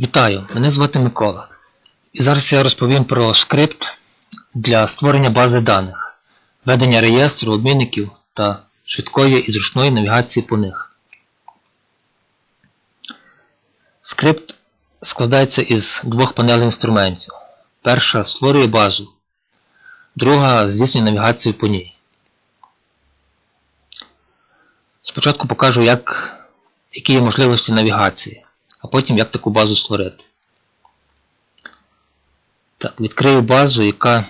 Вітаю, мене звати Микола. І зараз я розповім про скрипт для створення бази даних, ведення реєстру обмінників та швидкої і зручної навігації по них. Скрипт складається із двох панелей інструментів. Перша створює базу, друга здійснює навігацію по ній. Спочатку покажу, як, які є можливості навігації, а потім як таку базу створити. Так, відкрию базу, яка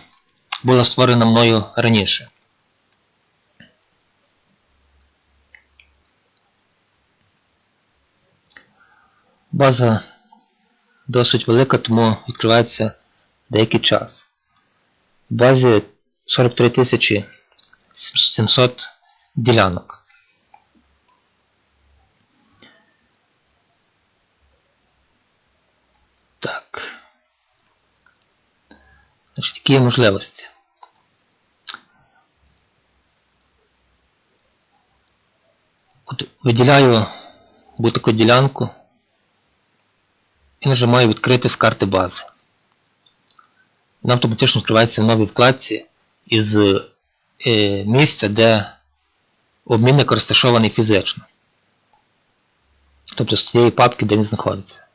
була створена мною раніше. База досить велика, тому відкривається деякий час. В базі 43 700 ділянок. Так. Значить, які є можливості. От виділяю будь-яку ділянку і нажимаю відкрити з карти бази. Вона автоматично відкривається в новій вкладці із е, місця, де обмінник розташований фізично. Тобто з тієї папки, де він знаходиться.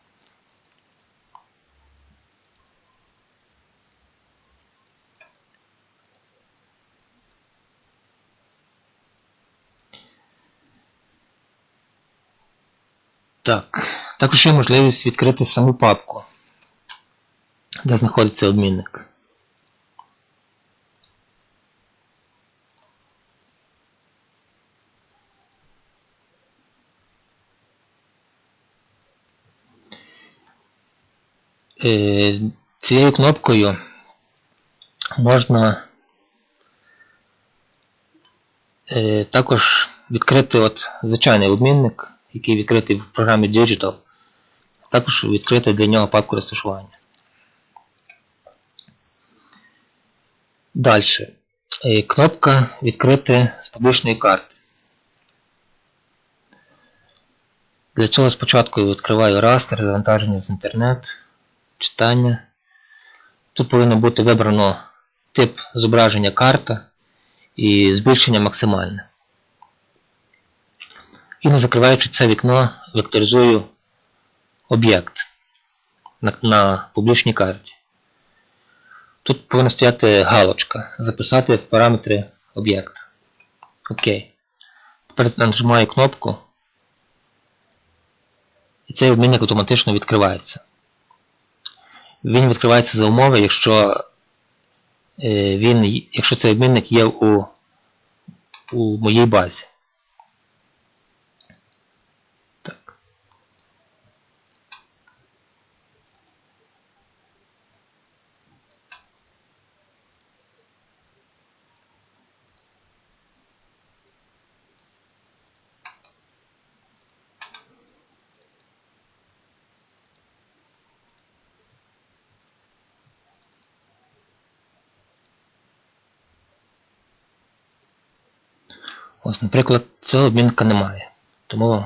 Так, також є можливість відкрити саму папку, де знаходиться обмінник. Е, Цією кнопкою можна е, також відкрити от звичайний обмінник, який відкритий в програмі Digital, а також відкрити для нього папку розташування. Далі. Е, Кнопка відкрити з публічної карти. Для цього спочатку я відкриваю растер, завантаження з інтернет, читання. Тут повинно бути вибрано тип зображення карта і збільшення максимальне. І не закриваючи це вікно, векторизую об'єкт на, на публічній карті. Тут повинна стояти галочка Записати в параметри об'єкта. Окей. Тепер нажимаю кнопку. І цей обмінник автоматично відкривається. Він відкривається за умови, якщо е, він, якщо цей обмінник є у, у моїй базі. Ось, наприклад, цього обмінника немає. Тому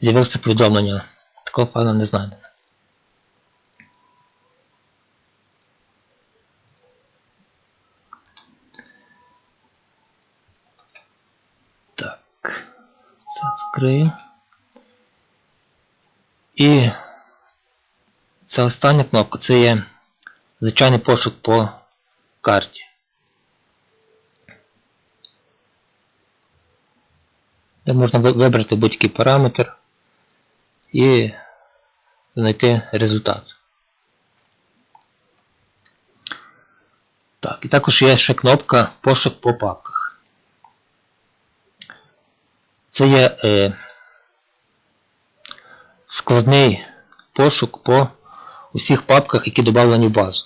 з'явилося повідомлення. Такого файла не знайдено. Так, це закрию. І ця остання кнопка це є звичайний пошук по карті. Де можна вибрати будь-який параметр і знайти результат. Так, і також є ще кнопка пошук по папках. Це є е, складний пошук по усіх папках, які додавлені в базу.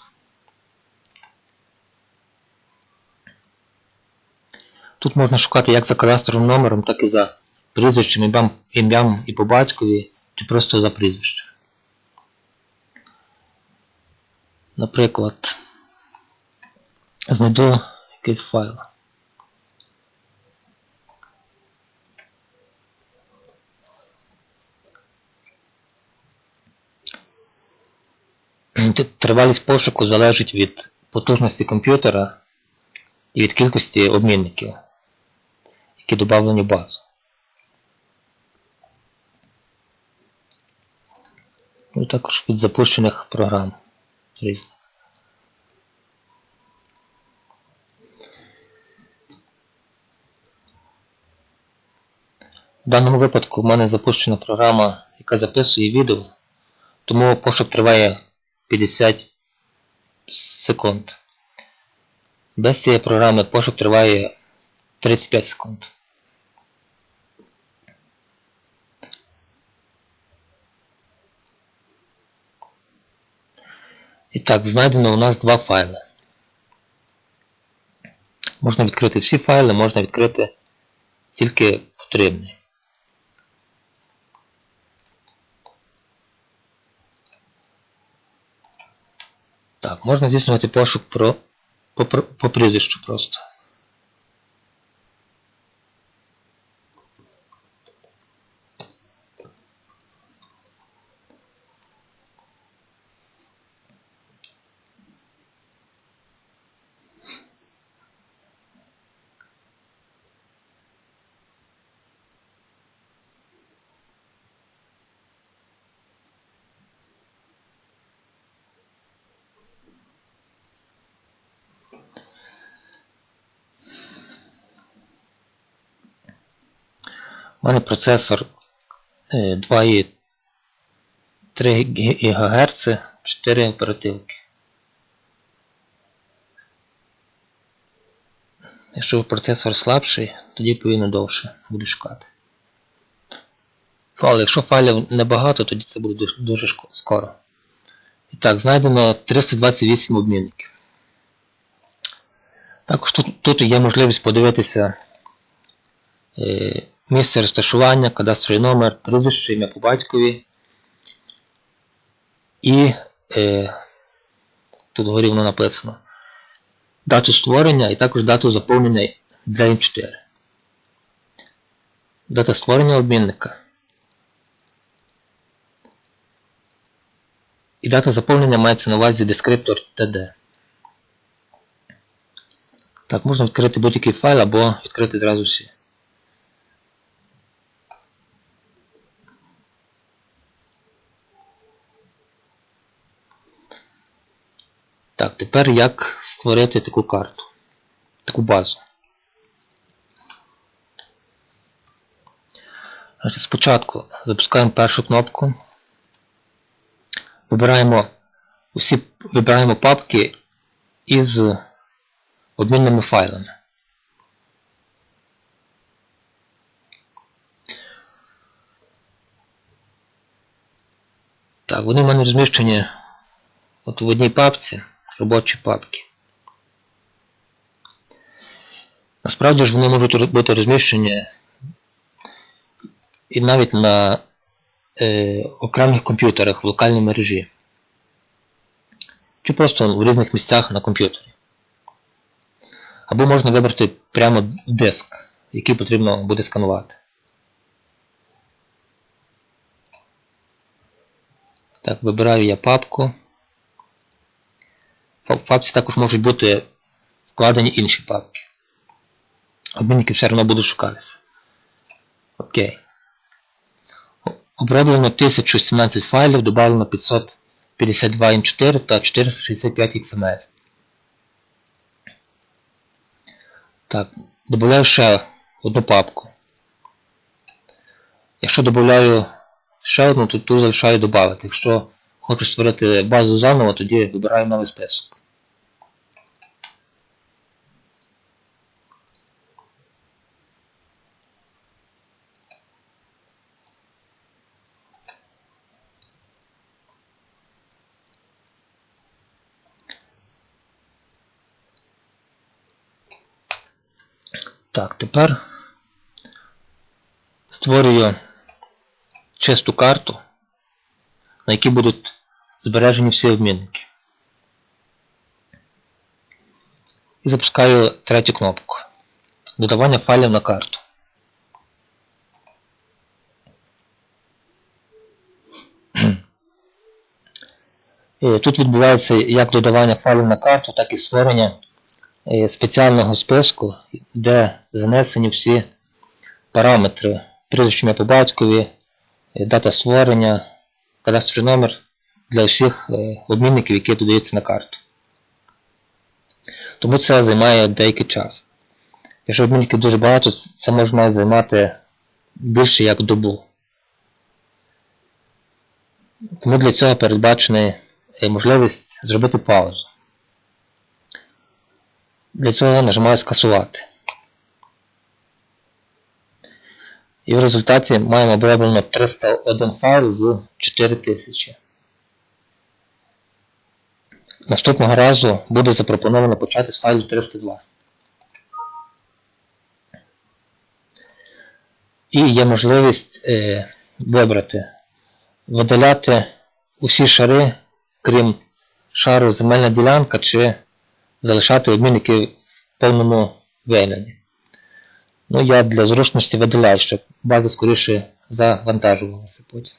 Тут можна шукати як за кадастровим номером, так і за прізвищем, ім'ям, і по батькові, чи просто за прізвище. Наприклад, знайду якийсь файл. Тривалість пошуку залежить від потужності комп'ютера і від кількості обмінників, які додавлені в базу. Ну і також від запущених програм різних. В даному випадку в мене запущена програма, яка записує відео, тому пошук триває 50 секунд. Без цієї програми пошук триває 35 секунд. І так, знайдено у нас два файли. Можна відкрити всі файли, можна відкрити тільки потрібний. Так, можна здійснювати пошук про, по, по прізвищу просто. У мене процесор 2,3 ГГц, 4 оперативки. Якщо процесор слабший, тоді повинно довше буду шукати. Ну, але якщо файлів небагато, тоді це буде дуже скоро. І так, знайдено 328 обмінників. Також тут, тут є можливість подивитися. Е, місце розташування, кадастровий номер, прізвище, ім'я по батькові. І е, тут горі воно написано дату створення і також дату заповнення для М4. Дата створення обмінника. І дата заповнення мається на увазі дескриптор TD. Так, можна відкрити будь-який файл або відкрити зразу всі. Так, тепер як створити таку карту, таку базу. Спочатку запускаємо першу кнопку. Вибираємо усі вибираємо папки із обмінними файлами. Так, вони в мене розміщені от в одній папці робочі папки. Насправді ж вони можуть бути розміщені і навіть на е, окремих комп'ютерах в локальній мережі. Чи просто в різних місцях на комп'ютері. Або можна вибрати прямо диск, який потрібно буде сканувати. Так, вибираю я папку. В папці також можуть бути вкладені інші папки. Обмінники все одно будуть шукатися. Окей. Оброблено 1017 файлів, додано 552 N4 та 465 XML. Так, додаю ще одну папку. Якщо додаю ще одну, то тут залишаю додати. Якщо хочу створити базу заново, тоді вибираю новий список. Так, тепер створюю чисту карту, на якій будуть збережені всі обмінники. І запускаю третю кнопку. Додавання файлів на карту. Тут відбувається як додавання файлів на карту, так і створення спеціального списку, де занесені всі параметри, прізвище по батькові, е, дата створення, кадастровий номер для всіх е, обмінників, які додаються на карту. Тому це займає деякий час. Якщо обмінників дуже багато, це може навіть займати більше як добу. Тому для цього передбачена е, можливість зробити паузу. Для цього нажимаю скасувати. І в результаті маємо оброблено 301 файл з 4000. Наступного разу буде запропоновано почати з файлу 302. І є можливість е, вибрати, видаляти усі шари, крім шару земельна ділянка, чи залишати обмінники в повному вигляді. Ну, я для зручності видаляю, щоб база скоріше завантажувалася потім.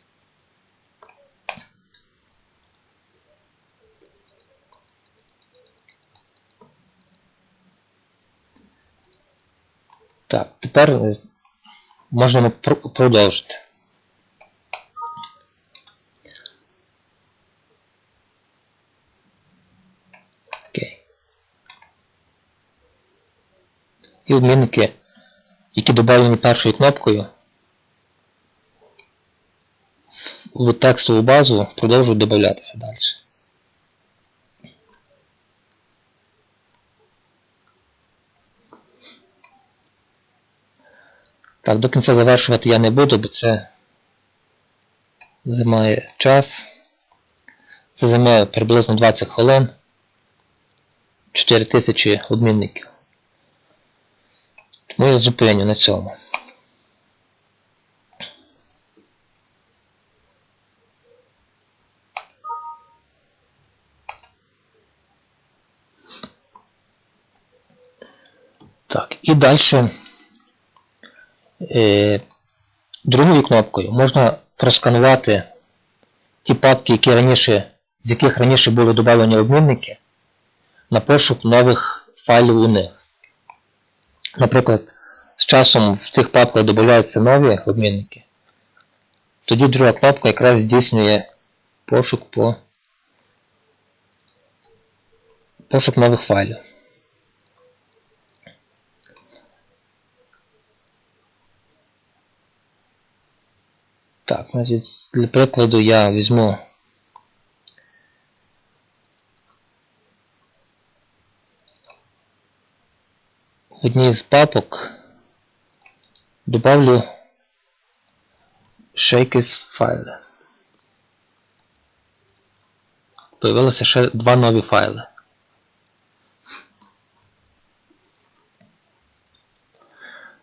Так, тепер е, можемо продовжити. Окей. І обмінники, які додавлені першою кнопкою, в текстову базу продовжують додатися далі. Так, до кінця завершувати я не буду, бо це займає час. Це займає приблизно 20 хвилин. 4000 обмінників. Тому я зупиню на цьому. Так, і далі е, другою кнопкою можна просканувати ті папки, які раніше, з яких раніше були додавлені обмінники, на пошук нових файлів у них. Наприклад, з часом в цих папках додаються нові обмінники. Тоді друга кнопка якраз здійснює пошук по пошук нових файлів. Так, значить, для прикладу я візьму одній з папок добавлю якісь файли. Появилося ще два нові файли.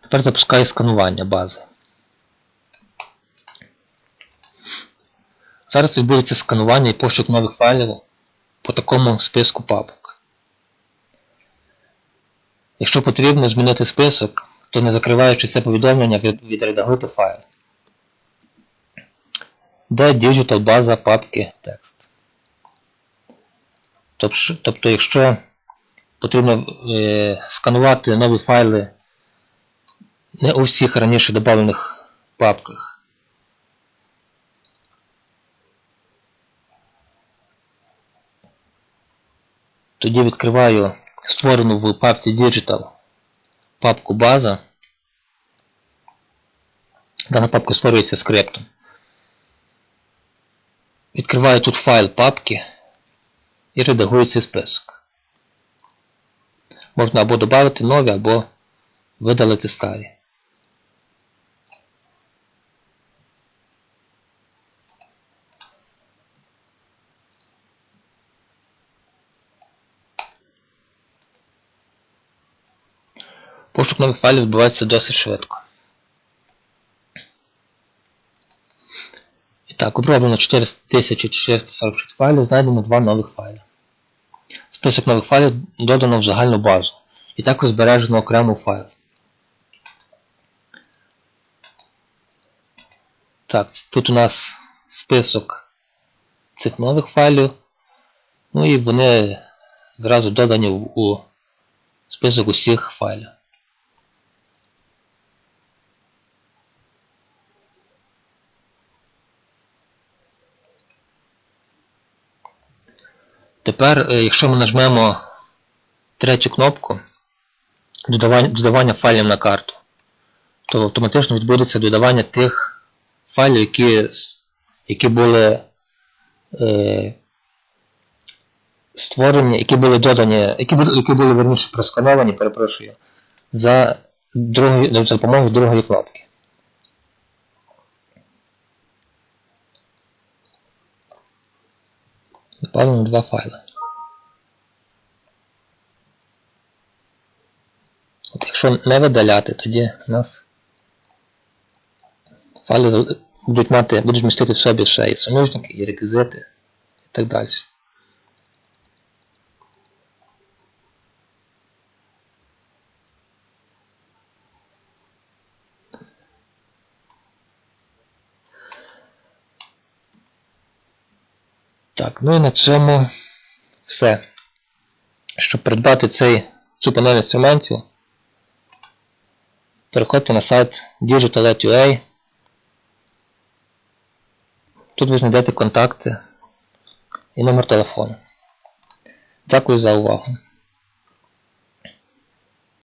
Тепер запускаю сканування бази. Зараз відбудеться сканування і пошук нових файлів по такому списку папок. Якщо потрібно змінити список, то не закриваючи це повідомлення, від- відредагуйте файл. Де Digital база папки текст. Тобто, тобто якщо потрібно е, сканувати нові файли не у всіх раніше доданих папках, Тоді відкриваю створену в папці Digital папку база. Дана папка створюється скриптом. Відкриваю тут файл папки і редагую цей список. Можна або додати нові, або видалити старі. Пошук нових файлів відбувається досить швидко. І так, оброблено 4446 файлів, знайдено два нових файли. Список нових файлів додано в загальну базу. І також збережено окремо файл. Так, тут у нас список цих нових файлів. Ну і вони зразу додані у список усіх файлів. Тепер, е, якщо ми нажмемо третю кнопку додавання, додавання файлів на карту, то автоматично відбудеться додавання тих файлів, які, які були е, створені, які були додані, які були, які були верніше проскановані, перепрошую, за, другої, за допомогою другої кнопки. Напевно, два файли. От якщо не видаляти, тоді у нас файли будуть мати, будуть містити в собі ще і суміжники, і реквізити, і так далі. Так, ну і на цьому все. Щоб придбати цей, цю панель інструментів, переходьте на сайт Digital.ua. Тут ви знайдете контакти і номер телефону. Дякую за увагу.